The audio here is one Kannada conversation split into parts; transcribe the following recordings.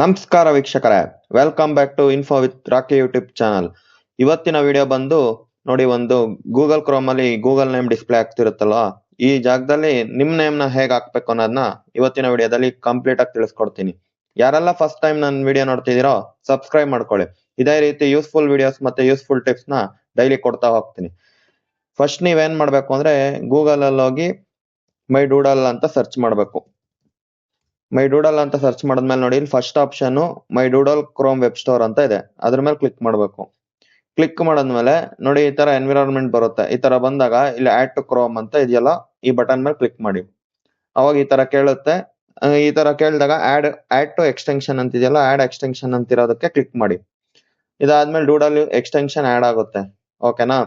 ನಮಸ್ಕಾರ ವೀಕ್ಷಕರೇ. Welcome back to info with Rocky YouTube channel ಇವತ್ತಿನ ವಿಡಿಯೋ ಬಂದು ನೋಡಿ ಒಂದು ಗೂಗಲ್ ಕ್ರೋಮ್ ಅಲ್ಲಿ ಗೂಗಲ್ ನೇಮ್ ಡಿಸ್ಪ್ಲೇ ಆಗ್ತಿರುತ್ತಲ್ವಾ? ಈ ಜಾಗದಲ್ಲಿ ನಿಮ್ ನೇಮ್ನ ಹೇಗ್ ಹಾಕ್ಬೇಕು ಅನ್ನೋದನ್ನ ಇವತ್ತಿನ ವಿಡಿಯೋದಲ್ಲಿ ಕಂಪ್ಲೀಟ್ ಆಗಿ ತಿಳಿಸ್ಕೊಡ್ತೀನಿ. ಯಾರೆಲ್ಲ ಫಸ್ಟ್ ಟೈಮ್ ನನ್ನ ವಿಡಿಯೋ ನೋಡ್ತಿದ್ದೀರೋ ಸಬ್ಸ್ಕ್ರೈಬ್ ಮಾಡ್ಕೊಳ್ಳಿ. ಇದೇ ರೀತಿ ಯೂಸ್ಫುಲ್ ವಿಡಿಯೋಸ್ ಮತ್ತೆ ಯೂಸ್ಫುಲ್ ಟಿಪ್ಸ್ನ ಡೈಲಿ ಕೊಡ್ತಾ ಹೋಗ್ತೀನಿ. ಫಸ್ಟ್ ನೀವೇನ್ ಮಾಡ್ಬೇಕು ಅಂದ್ರೆ ಗೂಗಲ್ ಅಲ್ಲಿ ಹೋಗಿ ಮೈ ಡೂಡಲ್ ಅಂತ ಸರ್ಚ್ ಮಾಡ್ಬೇಕು. ಮೈ ಡೂಡಲ್ ಅಂತ ಸರ್ಚ್ ಮಾಡಿದ್ಮೇಲೆ ನೋಡಿ, ಇಲ್ಲಿ first option my doodle Chrome web store ಅಂತ ಇದೆ. ಅದ್ರ ಮೇಲೆ ಕ್ಲಿಕ್ ಮಾಡಬೇಕು. ಕ್ಲಿಕ್ ಮಾಡಿದ್ಮೇಲೆ ನೋಡಿ, ಈ ತರ ಎನ್ವಿರಾನ್ಮೆಂಟ್ ಬರುತ್ತೆ. ಈ ತರ ಬಂದಾಗ ಇಲ್ಲಿ ಆಡ್ ಟು ಕ್ರೋಮ್ ಅಂತ ಇದೆಯಲ್ಲ, ಈ ಬಟನ್ ಮೇಲೆ ಕ್ಲಿಕ್ ಮಾಡಿ. ಅವಾಗ ಈ ತರ ಕೇಳುತ್ತೆ. ಈ ತರ ಕೇಳಿದಾಗ ಆಡ್ ಆಡ್ ಟು ಎಕ್ಸ್ಟೆನ್ಷನ್ ಅಂತ ಇದೆಯಲ್ಲ ಆಡ್ ಎಕ್ಸ್ಟೆನ್ಷನ್ ಅಂತಿರೋದಕ್ಕೆ ಕ್ಲಿಕ್ ಮಾಡಿ. ಇದಾದ್ಮೇಲೆ ಡೂಡಲ್ ಎಕ್ಸ್ಟೆನ್ಷನ್ ಆಡ್ ಆಗುತ್ತೆ. ಓಕೆನಾ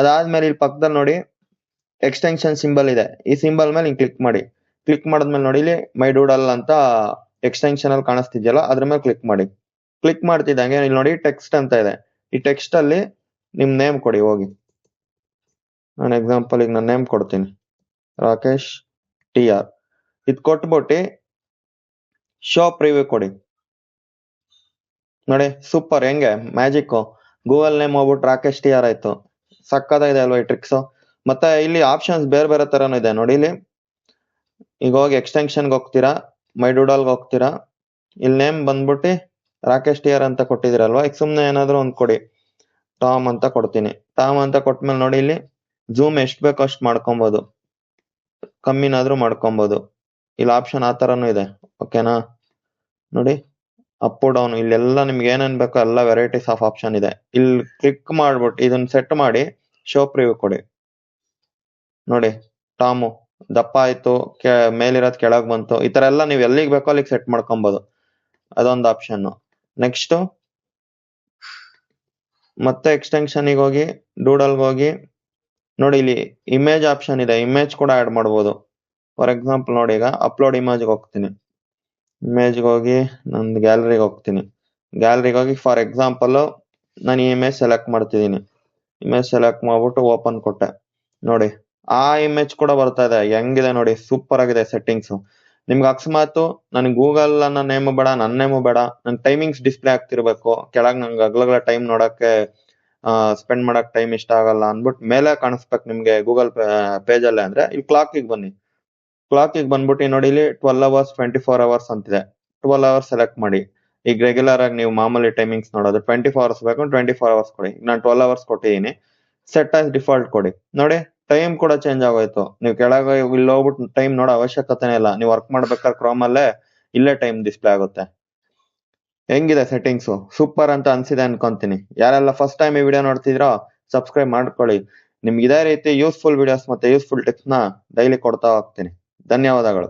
ಅದಾದ್ಮೇಲೆ ಇಲ್ಲಿ ಪಕ್ಕದಲ್ಲಿ ನೋಡಿ ಎಕ್ಸ್ಟೆನ್ಷನ್ ಸಿಂಬಲ್ ಇದೆ. ಈ ಸಿಂಬಲ್ ಮೇಲೆ ಹಿಂಗೆ ಕ್ಲಿಕ್ ಮಾಡಿ. ಕ್ಲಿಕ್ ಮಾಡಿದ್ಮೇಲೆ ನೋಡಿ ಇಲ್ಲಿ ಮೈ ಡೂಡಲ್ ಅಂತ ಎಕ್ಸ್ಟೆನ್ಷನ್ ಅಲ್ಲಿ ಕಾಣಿಸ್ತಿದ್ಯಲ್ಲ, ಅದ್ರ ಮೇಲೆ ಕ್ಲಿಕ್ ಮಾಡಿ. ಕ್ಲಿಕ್ ಮಾಡ್ತಿದ್ದಂಗೆ ಇಲ್ಲಿ ನೋಡಿ ಟೆಕ್ಸ್ಟ್ ಅಂತ ಇದೆ. ಈ ಟೆಕ್ಸ್ಟ್ ಅಲ್ಲಿ ನಿಮ್ ನೇಮ್ ಕೊಡಿ, ಹೋಗಿ. ನಾನು ಎಕ್ಸಾಂಪಲ್ ಈಗ ನಾನು ನೇಮ್ ಕೊಡ್ತೀನಿ. ರಾಕೇಶ್ ಟಿ ಆರ್ ಇದು ಕೊಟ್ಬಿಟ್ಟು ಶೋ ಪ್ರಿವ್ಯೂ ಕೊಡಿ. ನೋಡಿ ಸೂಪರ್ ಹೆಂಗೆ? ಮ್ಯಾಜಿಕ್ ಗೂಗಲ್ ನೇಮ್ ಹೋಗ್ಬಿಟ್ಟು ರಾಕೇಶ್ ಟಿ ಆರ್ ಆಯ್ತು. ಸಕ್ಕತ್ತಾಗಿದೆ ಅಲ್ವಾ ಈ ಟ್ರಿಕ್ಸ್ ಮತ್ತೆ ಇಲ್ಲಿ ಆಪ್ಷನ್ಸ್ ಬೇರೆ ಬೇರೆ ತರನು ಇದೆ. ನೋಡಿ ಇಲ್ಲಿ. ಈಗ ಹೋಗಿ ಎಕ್ಸ್ಟೆನ್ಷನ್ಗೆ ಹೋಗ್ತೀರಾ? ಮೈ ಡೂಡಲ್ಗೆ ಹೋಗ್ತೀರಾ? ಇಲ್ಲಿ ನೇಮ್ ಬಂದ್ಬಿಟ್ಟು ರಾಕೇಶ್ ಟಿಯರ್ ಅಂತ ಕೊಟ್ಟಿದಿರಲ್ವಾ ಈಗ ಸುಮ್ನೆ ಏನಾದ್ರು ಒಂದ್ ಕೊಡಿ. ಟಾಮ್ ಅಂತ ಕೊಡ್ತೀನಿ. ಟಾಮ್ ಅಂತ ಕೊಟ್ಮೇಲೆ ನೋಡಿ ಇಲ್ಲಿ ಜೂಮ್ ಎಷ್ಟು ಬೇಕೋ ಅಷ್ಟು ಮಾಡ್ಕೊಬೋದು. ಕಮ್ಮಿನಾದ್ರೂ ಮಾಡ್ಕೊಬೋದು. ಇಲ್ಲಿ ಆಪ್ಷನ್ ಆ ತರನು ಇದೆ. ಓಕೆನಾ ನೋಡಿ ಅಪ್ ಡೌನ್ ಇಲ್ಲೆಲ್ಲ ನಿಮ್ಗೆ ಏನೇನು ಬೇಕೋ ಎಲ್ಲ ವೆರೈಟೀಸ್ ಆಫ್ ಆಪ್ಷನ್ ಇದೆ. ಇಲ್ಲಿ ಕ್ಲಿಕ್ ಮಾಡ್ಬಿಟ್ಟು ಇದನ್ನ ಸೆಟ್ ಮಾಡಿ ಶೋ ಪ್ರಿವ್ಯೂ ಕೊಡಿ. ನೋಡಿ, ಟಾಮು. ದಪ್ಪ ಆಯ್ತು ಮೇಲಿರೋದ್ ಕೆಳಗ್ ಬಂತು, ಈ ತರ ಎಲ್ಲ ನೀವು ಎಲ್ಲಿಗೆ ಬೇಕೋ ಅಲ್ಲಿಗೆ ಸೆಟ್ ಮಾಡ್ಕೊಬಹುದು ಅದೊಂದು ಆಪ್ಷನ್ ನೆಕ್ಸ್ಟ್ ಮತ್ತೆ ಎಕ್ಸ್ಟೆನ್ಷನ್ ಹೋಗಿ ಡೂಡಲ್ಗೆ ಹೋಗಿ, ನೋಡಿ ಇಲ್ಲಿ ಇಮೇಜ್ ಆಪ್ಷನ್ ಇದೆ ಇಮೇಜ್ ಕೂಡ ಆಡ್ ಮಾಡ್ಬೋದು. ಫಾರ್ ಎಕ್ಸಾಂಪಲ್ ನೋಡಿ ಈಗ ಅಪ್ಲೋಡ್ ಇಮೇಜ್ಗೆ ಹೋಗ್ತೀನಿ. ಇಮೇಜ್ಗೆ ಹೋಗಿ ನಂದು ಗ್ಯಾಲರಿಗೆ ಹೋಗ್ತೀನಿ. ಗ್ಯಾಲರಿಗೆ ಹೋಗಿ ಫಾರ್ ಎಕ್ಸಾಂಪಲ್ ನಾನು ಇಮೇಜ್ ಸೆಲೆಕ್ಟ್ ಮಾಡ್ತಿದ್ದೀನಿ. ಇಮೇಜ್ ಸೆಲೆಕ್ಟ್ ಮಾಡ್ಬಿಟ್ಟು ಓಪನ್ ಕೊಟ್ಟೆ. ನೋಡಿ. ಆ ಇಮೇಜ್ ಕೂಡ ಬರ್ತಾ ಇದೆ. ಹೆಂಗಿದೆ ನೋಡಿ ಸೂಪರ್ ಆಗಿದೆ ಸೆಟ್ಟಿಂಗ್ಸ್ ನಿಮ್ಗೆ ಅಕಸ್ಮಾತ್ ನನ್ ಗೂಗಲ್ ಅನ್ನ ನೇಮ್ ಬೇಡ ನನ್ನ ನೇಮು ಬೇಡ ನನ್ ಟೈಮಿಂಗ್ಸ್ ಡಿಸ್ಪ್ಲೇ ಆಗ್ತಿರ್ಬೇಕು. ಕೆಳಗ್ ನಂಗೆ ಅಗ್ಲಗ್ಲ ಟೈಮ್ ನೋಡಕ್ಕೆ ಸ್ಪೆಂಡ್ ಮಾಡಕ್ ಟೈಮ್ ಇಷ್ಟ ಆಗಲ್ಲ ಅನ್ಬಿಟ್ಟು ಮೇಲೆ ಕಾಣಿಸ್ಬೇಕು ನಿಮ್ಗೆ ಗೂಗಲ್ ಪೇಜ್ ಅಲ್ಲೇ ಅಂದ್ರೆ. ಇಲ್ಲಿ ಕ್ಲಾಕ್ ಬನ್ನಿ. ಕ್ಲಾಕ್ ಬಂದ್ಬಿಟ್ಟು ನೋಡಿ ಇಲ್ಲಿ twelve hours twenty four hours ಅಂತಿದೆ. ಟ್ವೆಲ್ ಅವರ್ಸ್ ಸೆಲೆಕ್ಟ್ ಮಾಡಿ. ಈಗ ರೆಗ್ಯುಲರ್ ಆಗಿ ನೀವು ಮಾಮೂಲಿ ಟೈಮಿಂಗ್ಸ್ ನೋಡೋದು ಟ್ವೆಂಟಿ ಫೋರ್ ಅವರ್ಸ್ ಬೇಕು ಟ್ವೆಂಟಿ ಫೋರ್ ಅವರ್ಸ್ ಕೊಡಿ ನಾನು ಟ್ವೆಲ್ ಅವರ್ಸ್ ಕೊಟ್ಟಿದ್ದೀನಿ ಸೆಟ್ ಆಸ್ ಡಿಫಾಲ್ಟ್ ಕೊಡಿ. ನೋಡಿ. ಟೈಮ್ ಕೂಡ ಚೇಂಜ್ ಆಗೋಯ್ತು. ನೀವು ಕೆಳಗೆ ಇಲ್ಲಿ ಹೋಗ್ಬಿಟ್ಟು ಟೈಮ್ ನೋಡೋ ಅವಶ್ಯಕತೆನೇ ಇಲ್ಲ. ನೀವು ವರ್ಕ್ ಮಾಡ್ಬೇಕಾದ್ರೆ ಕ್ರೋಮ್ ಅಲ್ಲೇ ಇಲ್ಲೇ ಟೈಮ್ ಡಿಸ್ಪ್ಲೇ ಆಗುತ್ತೆ. ಹೆಂಗಿದೆ ಸೆಟ್ಟಿಂಗ್ಸ್ ಸೂಪರ್ ಅಂತ ಅನ್ಸಿದೆ ಅನ್ಕೊಂತೀನಿ. ಯಾರೆಲ್ಲ ಫಸ್ಟ್ ಟೈಮ್ ಈ ವಿಡಿಯೋ ನೋಡ್ತಿದ್ರೋ ಸಬ್ಸ್ಕ್ರೈಬ್ ಮಾಡ್ಕೊಳ್ಳಿ. ನಿಮ್ಗೆ ಇದೇ ರೀತಿ ಯೂಸ್ಫುಲ್ ವಿಡಿಯೋಸ್ ಮತ್ತೆ ಯೂಸ್ಫುಲ್ ಟಿಪ್ಸ್ನ ಡೈಲಿ ಕೊಡ್ತಾ ಹೋಗ್ತೀನಿ. ಧನ್ಯವಾದಗಳು.